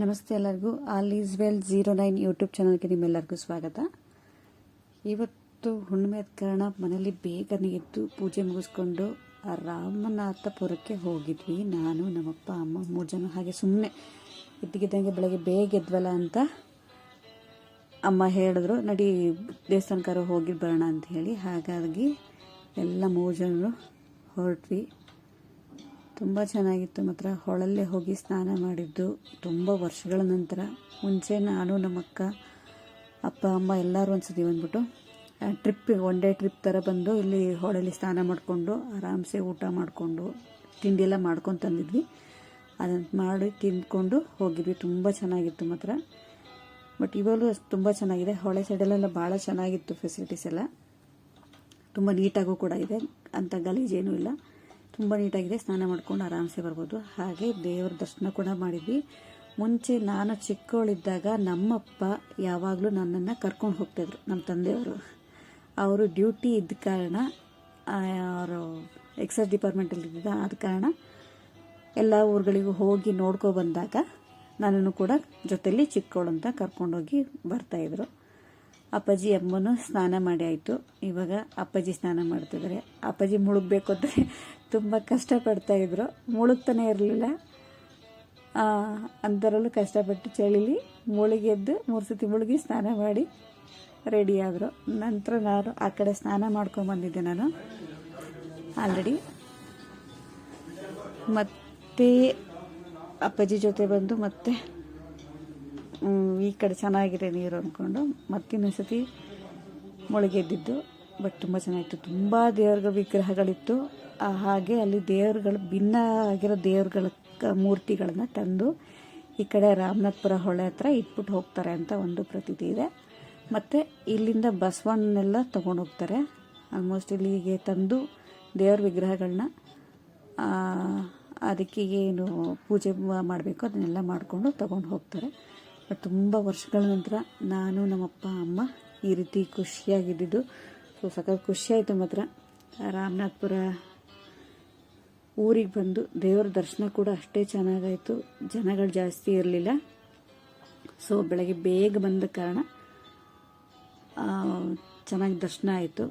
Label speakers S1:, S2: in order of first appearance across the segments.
S1: ನಮಸ್ತೆ ಎಲ್ಲರಿಗೂ. All is well zero nine YouTube ಚಾನಲ್ಗೆ ನಿಮ್ಮೆಲ್ಲರಿಗೂ ಸ್ವಾಗತ. ಇವತ್ತು ಹುಣ್ಣಿಮೆ ಕಾರಣ ಮನೇಲಿ ಬೇಗನೆ ಎದ್ದು ಪೂಜೆ ಮುಗಿಸ್ಕೊಂಡು ರಾಮನಾಥಪುರಕ್ಕೆ ಹೋಗಿದ್ವಿ. ನಾನು, ನಮ್ಮಪ್ಪ, ಅಮ್ಮ ಮೂರು ಜನ ಹಾಗೆ ಸುಮ್ಮನೆ ಇದ್ದಕ್ಕಿದ್ದಂಗೆ ಬೆಳಗ್ಗೆ ಬೇಗ ಎದ್ವಲ್ಲ ಅಂತ ಅಮ್ಮ ಹೇಳಿದ್ರು, ನಡಿ ದೇವಸ್ಥಾನಕ್ಕಾರ ಹೋಗಿ ಬರೋಣ ಅಂತ ಹೇಳಿ. ಹಾಗಾಗಿ ಎಲ್ಲ ಮೂರು ಜನರು ಹೊರಟ್ವಿ. ತುಂಬ ಚೆನ್ನಾಗಿತ್ತು. ಮಾತ್ರ ಹೊಳಲ್ಲೇ ಹೋಗಿ ಸ್ನಾನ ಮಾಡಿದ್ದು ತುಂಬ ವರ್ಷಗಳ ನಂತರ. ಮುಂಚೆ ನಾನು ನಮ್ಮಕ್ಕ ಅಪ್ಪ, ಅಮ್ಮ ಎಲ್ಲರೂ ಒಂದ್ಸತಿ ಬಂದ್ಬಿಟ್ಟು ಟ್ರಿಪ್ ಒನ್ ಡೇ ಟ್ರಿಪ್ ಥರ ಬಂದು ಇಲ್ಲಿ ಹೊಳಲ್ಲಿ ಸ್ನಾನ ಮಾಡಿಕೊಂಡು, ಆರಾಮ್ಸೆ ಊಟ ಮಾಡಿಕೊಂಡು, ತಿಂಡಿ ಎಲ್ಲ ಮಾಡ್ಕೊಂಡು ತಂದಿದ್ವಿ. ಅದನ್ನು ಮಾಡಿ ತಿಂದ್ಕೊಂಡು ಹೋಗಿದ್ವಿ. ತುಂಬ ಚೆನ್ನಾಗಿತ್ತು ಮಾತ್ರ. ಬಟ್ ಇವಾಗಲೂ ತುಂಬ ಚೆನ್ನಾಗಿದೆ. ಹೊಳೆ ಸೈಡಲ್ಲೆಲ್ಲ ಭಾಳ ಚೆನ್ನಾಗಿತ್ತು ಫೆಸಿಲಿಟೀಸ್ ಎಲ್ಲ. ತುಂಬ ನೀಟಾಗೂ ಕೂಡ ಇದೆ. ಅಂಥ ಗಲೀಜೇನೂ ಇಲ್ಲ. ತುಂಬ ನೀಟಾಗಿದೆ. ಸ್ನಾನ ಮಾಡ್ಕೊಂಡು ಆರಾಮ್ಸೆ ಬರ್ಬೋದು. ಹಾಗೆ ದೇವ್ರ ದರ್ಶನ ಕೂಡ ಮಾಡಿದ್ವಿ. ಮುಂಚೆ ನಾನು ಚಿಕ್ಕವಳಿದ್ದಾಗ ನಮ್ಮಪ್ಪ ಯಾವಾಗಲೂ ನನ್ನನ್ನು ಕರ್ಕೊಂಡು ಹೋಗ್ತಾಯಿದ್ರು ನಮ್ಮ ತಂದೆಯವರು. ಅವರು ಡ್ಯೂಟಿ ಇದ್ದ ಕಾರಣ ಅವರು ಎಕ್ಸೈಸ್ ಡಿಪಾರ್ಟ್ಮೆಂಟಲ್ಲಿದ್ದ ಆದ ಕಾರಣ ಎಲ್ಲ ಊರುಗಳಿಗೂ ಹೋಗಿ ನೋಡ್ಕೊ ಬಂದಾಗ ನನ್ನನ್ನು ಕೂಡ ಜೊತೆಯಲ್ಲಿ ಚಿಕ್ಕವಳು ಅಂತ ಕರ್ಕೊಂಡೋಗಿ ಬರ್ತಾಯಿದ್ರು ಅಪ್ಪಾಜಿ ಅಮ್ಮನೂ ಸ್ನಾನ ಮಾಡಿ ಆಯಿತು. ಇವಾಗ ಅಪ್ಪಾಜಿ ಸ್ನಾನ ಮಾಡ್ತಿದ್ದಾರೆ ಅಪ್ಪಾಜಿ ಮುಳುಗಬೇಕು ಅಂದರೆ ತುಂಬ ಕಷ್ಟಪಡ್ತಾಯಿದ್ರು ಮುಳುಗ್ತಾನೆ ಇರಲಿಲ್ಲ. ಅಂಥರಲ್ಲೂ ಕಷ್ಟಪಟ್ಟು ಚಳಿಲಿ ಮುಳುಗೆದ್ದು ಮೂರು ಸತಿ ಮುಳುಗಿ ಸ್ನಾನ ಮಾಡಿ ರೆಡಿಯಾದರು ನಂತರ ನಾನು ಆ ಕಡೆ ಸ್ನಾನ ಮಾಡ್ಕೊಂಬಂದಿದ್ದೆ ನಾನು. ಆಲ್ರೆಡಿ ಮತ್ತೆ ಅಪ್ಪಾಜಿ ಜೊತೆ ಬಂದು ಮತ್ತೆ ಈ ಕಡೆ ಚೆನ್ನಾಗಿದೆ ನೀರು ಅಂದ್ಕೊಂಡು ಮತ್ತಿನ್ನೊಂದು ಸತಿ ಮುಳುಗೆದ್ದಿದ್ದು ಬಟ್ ತುಂಬ ಚೆನ್ನಾಗಿತ್ತು. ತುಂಬ ದೇವ್ರ ವಿಗ್ರಹಗಳಿತ್ತು. ಹಾಗೆ ಅಲ್ಲಿ ದೇವ್ರುಗಳು, ಭಿನ್ನ ಆಗಿರೋ ದೇವ್ರುಗಳ ಮೂರ್ತಿಗಳನ್ನು ತಂದು ಈ ಕಡೆ ರಾಮನಾಥ್ಪುರ ಹೊಳೆ ಹತ್ರ ಇಟ್ಬಿಟ್ಟು ಹೋಗ್ತಾರೆ ಅಂತ ಒಂದು ಪ್ರತೀತಿ ಇದೆ. ಮತ್ತು ಇಲ್ಲಿಂದ ಬಸವಣ್ಣನೆಲ್ಲ ಹೋಗ್ತಾರೆ. ಆಲ್ಮೋಸ್ಟ್ ಇಲ್ಲಿಗೆ ತಂದು ದೇವ್ರ ವಿಗ್ರಹಗಳನ್ನ ಅದಕ್ಕೆ ಏನು ಪೂಜೆ ಮಾಡಬೇಕು ಅದನ್ನೆಲ್ಲ ಮಾಡಿಕೊಂಡು ತೊಗೊಂಡು ಹೋಗ್ತಾರೆ. ತುಂಬ ವರ್ಷಗಳ ನಂತರ ನಾನು ನಮ್ಮಪ್ಪ, ಅಮ್ಮ ಈ ರೀತಿ ಖುಷಿಯಾಗಿದ್ದಿದ್ದು. ಸೊ ಸಖತ್ ಖುಷಿಯಾಯಿತು ಮಾತ್ರ. ರಾಮನಾಥ್ಪುರ ಊರಿಗೆ ಬಂದು ದೇವರ ದರ್ಶನ ಕೂಡ ಅಷ್ಟೇ ಚೆನ್ನಾಗಾಯಿತು. ಜನಗಳು ಜಾಸ್ತಿ ಇರಲಿಲ್ಲ. ಸೊ ಬೆಳಗ್ಗೆ ಬೇಗ ಬಂದ ಕಾರಣ ಚೆನ್ನಾಗಿ ದರ್ಶನ ಆಯಿತು.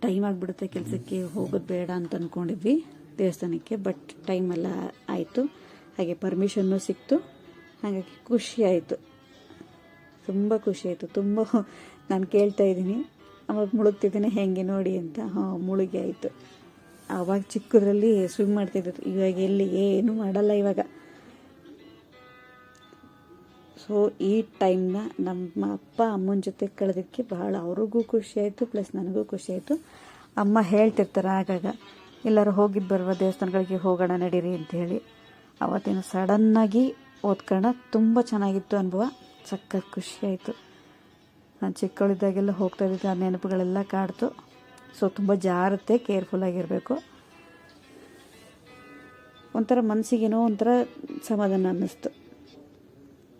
S1: ಟೈಮ್ ಆಗಿಬಿಡುತ್ತೆ ಕೆಲಸಕ್ಕೆ ಹೋಗೋದು ಬೇಡ ಅಂತ ಅಂದ್ಕೊಂಡಿದ್ವಿ ದೇವಸ್ಥಾನಕ್ಕೆ ಬಟ್ ಟೈಮೆಲ್ಲ ಆಯಿತು. ಹಾಗೆ ಪರ್ಮಿಷನ್ನು ಸಿಕ್ತು. ಹಾಗಾಗಿ ಖುಷಿಯಾಯಿತು. ತುಂಬ ಖುಷಿಯಾಯಿತು. ತುಂಬ ನಾನು ಕೇಳ್ತಾ ಇದ್ದೀನಿ. ಅವಾಗ ಮುಳುಗ್ತಿದ್ದೀನಿ, ಹೇಗೆ ನೋಡಿ ಅಂತ. ಹಾಂ, ಮುಳುಗಿ ಆಯಿತು. ಆವಾಗ ಚಿಕ್ಕದ್ರಲ್ಲಿ ಸ್ವಿಮ್ ಮಾಡ್ತಿದ್ದರು ಇವಾಗ ಎಲ್ಲಿ ಏನು ಮಾಡಲ್ಲ ಇವಾಗ. ಸೊ ಈ ಟೈಮ್ನ ನಮ್ಮ ಅಪ್ಪ, ಅಮ್ಮನ ಜೊತೆ ಕಳೆದಕ್ಕೆ ಬಹಳ ಅವ್ರಿಗೂ ಖುಷಿಯಾಯಿತು ಪ್ಲಸ್ ನನಗೂ ಖುಷಿಯಾಯಿತು. ಅಮ್ಮ ಹೇಳ್ತಿರ್ತಾರೆ ಆಗಾಗ, ಎಲ್ಲರೂ ಹೋಗಿದ್ದು ಬರುವ ದೇವಸ್ಥಾನಗಳಿಗೆ ಹೋಗೋಣ ನಡೀರಿ ಅಂತ ಹೇಳಿ. ಅವತ್ತೇನು ಸಡನ್ನಾಗಿ ಓದ್ಕೋಣ ತುಂಬ ಚೆನ್ನಾಗಿತ್ತು ಅನುಭವ. ಸಖತ್ ಖುಷಿಯಾಯಿತು ನಾನು ಚಿಕ್ಕವಳಿದ್ದಾಗೆಲ್ಲ ಹೋಗ್ತಾ ಇದ್ದಿದ್ದು ಆ ನೆನಪುಗಳೆಲ್ಲ ಕಾಡ್ತು. ಸೊ ತುಂಬ ಜಾರುತ್ತೆ ಕೇರ್ಫುಲ್ಲಾಗಿರಬೇಕು ಒಂಥರ ಮನಸ್ಸಿಗೇನೋ ಒಂಥರ ಸಮಾಧಾನ ಅನ್ನಿಸ್ತು.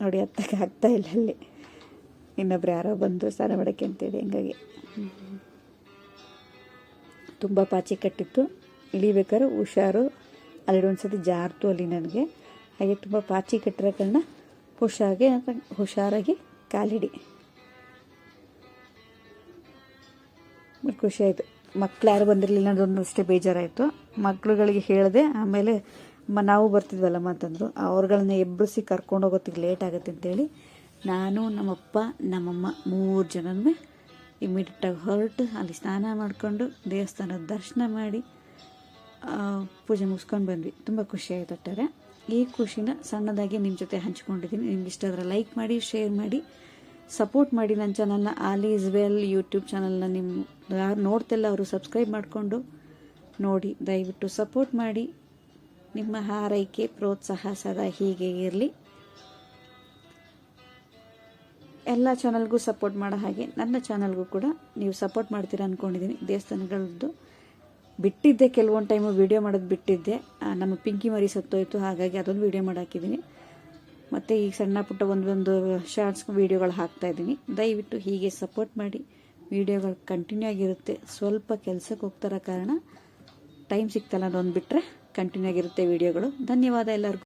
S1: ನೋಡಿ ಹತ್ತಕ್ಕೆ ಆಗ್ತಾ ಇಲ್ಲ ಅಲ್ಲಿ. ಇನ್ನೊಬ್ರು ಯಾರೋ ಬಂದು ಸ್ನಾನ ಮಾಡೋಕ್ಕೆ ಅಂತೇಳಿ ಹಂಗಾಗಿ. ತುಂಬ ಪಾಚಿ ಕಟ್ಟಿತ್ತು. ಇಳಿಬೇಕಾದ್ರೆ ಹುಷಾರು. ಅಲ್ಲಿ ಒಂದು ಸತಿ ಜಾರ್ತು ಅಲ್ಲಿ ನನಗೆ. ಹಾಗೆ ತುಂಬ ಪಾಚಿ ಹುಷಾಗೆ ಹುಷಾರಾಗಿ ಹುಷಾರಾಗಿ ಕಾಲಿಡಿ. ಖುಷಿಯಾಯಿತು ಮಕ್ಳು ಯಾರು ಬಂದಿರಲಿಲ್ಲ ಅನ್ನೋದೊಂದು ಅಷ್ಟೇ ಬೇಜಾರಾಯಿತು. ಮಕ್ಳುಗಳಿಗೆ ಹೇಳಿದೆ ಆಮೇಲೆ ಮ ನಾವು ಬರ್ತಿದ್ವಲ್ಲ ಅಂತಂದರು ಅವ್ರುಗಳನ್ನ ಎಬ್ಬರಿಸಿ ಕರ್ಕೊಂಡು ಹೋಗೋತ್ತಿಗೆ ಲೇಟ್ ಆಗುತ್ತೆ ಅಂತೇಳಿ ನಾನು, ನಮ್ಮಪ್ಪ, ನಮ್ಮಮ್ಮ ಮೂರು ಜನನೂ ಇಮಿಡಿಯೇಟಾಗಿ ಹೊರಟು ಅಲ್ಲಿ ಸ್ನಾನ ಮಾಡಿಕೊಂಡು ದೇವಸ್ಥಾನದ ದರ್ಶನ ಮಾಡಿ ಪೂಜೆ ಮುಗಿಸ್ಕೊಂಡು ಬಂದ್ವಿ. ತುಂಬ ಖುಷಿ ಆಯ್ತು ಒಟ್ಟಾರೆ. ಈ ಖುಷಿನ ಸಣ್ಣದಾಗಿ ನಿಮ್ಮ ಜೊತೆ ಹಂಚ್ಕೊಂಡಿದ್ದೀನಿ. ನಿಮ್ಗೆ ಇಷ್ಟ ಆದರೆ ಲೈಕ್ ಮಾಡಿ ಶೇರ್ ಮಾಡಿ ಸಪೋರ್ಟ್ ಮಾಡಿ ನನ್ನ ಚಾನಲ್ನ ಆಲಿ ಇಸ್ ವೆಲ್ ಯೂಟ್ಯೂಬ್ ಚಾನಲ್ನ ನಿಮ್ಮ ಯಾರು ನೋಡ್ತಿಲ್ಲ ಅವರು ಸಬ್ಸ್ಕ್ರೈಬ್ ಮಾಡಿಕೊಂಡು ನೋಡಿ. ದಯವಿಟ್ಟು ಸಪೋರ್ಟ್ ಮಾಡಿ. ನಿಮ್ಮ ಹಾರೈಕೆ, ಪ್ರೋತ್ಸಾಹ ಸದಾ ಹೀಗೆ ಇರಲಿ. ಎಲ್ಲ ಚಾನಲ್ಗೂ ಸಪೋರ್ಟ್ ಮಾಡೋ ಹಾಗೆ ನನ್ನ ಚಾನಲ್ಗೂ ಕೂಡ ನೀವು ಸಪೋರ್ಟ್ ಮಾಡ್ತೀರಾ ಅಂದ್ಕೊಂಡಿದ್ದೀನಿ ದೇವಸ್ಥಾನಗಳದ್ದು ಬಿಟ್ಟಿದ್ದೆ, ಕೆಲವೊಂದು ಟೈಮು ವೀಡಿಯೋ ಮಾಡೋದು ಬಿಟ್ಟಿದ್ದೆ. ನಮ್ಮ ಪಿಂಕಿ ಮರಿ ಸತ್ತೋಯ್ತು, ಹಾಗಾಗಿ ಅದೊಂದು ವೀಡಿಯೋ ಮಾಡಾಕಿದ್ದೀನಿ ಮತ್ತು ಈಗ ಸಣ್ಣ ಪುಟ್ಟ ಒಂದೊಂದು ಶಾರ್ಟ್ಸ್ ವೀಡಿಯೋಗಳು ಹಾಕ್ತಾಯಿದ್ದೀನಿ ದಯವಿಟ್ಟು ಹೀಗೆ ಸಪೋರ್ಟ್ ಮಾಡಿ. ವೀಡಿಯೋಗಳು ಕಂಟಿನ್ಯೂ ಆಗಿರುತ್ತೆ. ಸ್ವಲ್ಪ ಕೆಲಸಕ್ಕೆ ಹೋಗ್ತಾರ ಕಾರಣ ಟೈಮ್ ಸಿಗ್ತಲ್ಲ ಅದೊಂದು ಬಿಟ್ಟರೆ ಕಂಟಿನ್ಯೂ ಆಗಿರುತ್ತೆ ವೀಡಿಯೋಗಳು ಧನ್ಯವಾದ ಎಲ್ಲರಿಗೂ.